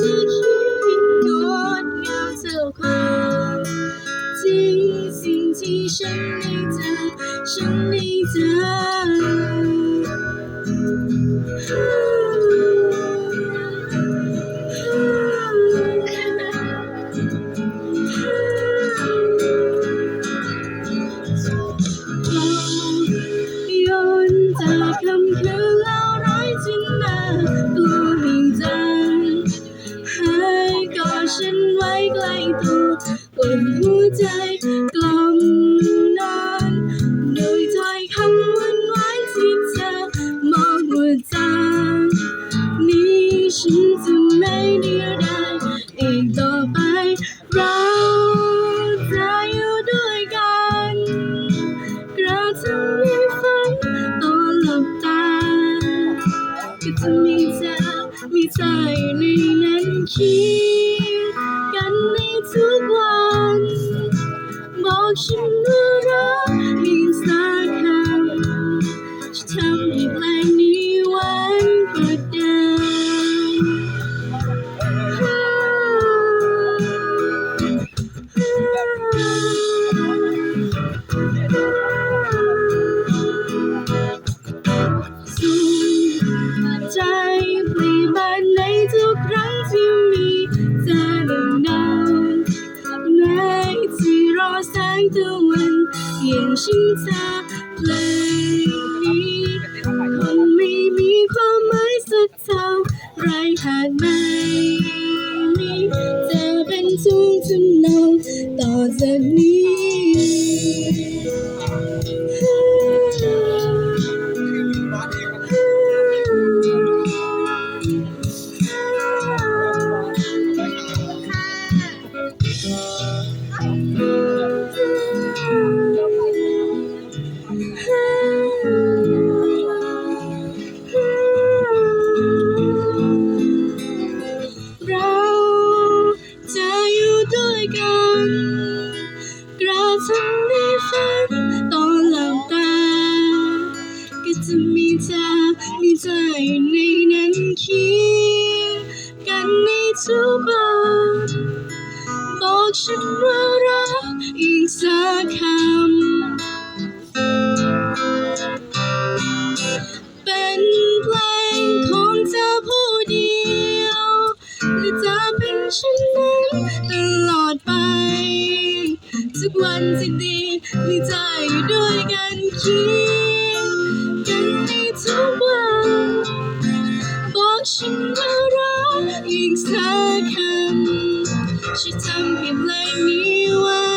ที่คิดเห็นงามเท่าความจริงสิ่งที่ฉันในเธฉันในเธ ใจกล่อมนอนโดยถ้อยคำหวานหวานที่เธอมองว่าจางนี้ฉันจะไม่เดียวดายอีกต่อไปเราจะอยู่ด้วยกันกระทั่งในฝันตอนหลับตาก็จะมีเธอมีเธออยู่ในนั้นคียะวันยังฉันเธอเพลงนี้คงไม่มีความหมายสักเท่าไรหากไม่มีเธอเป็นทุกทำนองต่อจากนี้เร กันกระทั่งในฝันตอนหลับตา ก็จะมีเธอมีเธออยู่ในนั้นเคียงกันในทุกวันบอกฉันว่ารักอีกสักคำเป็นเพลงของเธอผู้เดียวและจะเป็นเช่นนั้นตลอด อดไปทุกวันที่ดีมีใจอยู่ด้วยกันคิดกันในทุกวัน บอกฉันว่ารักอีกสักคำช่วยทำให้เพลงนี้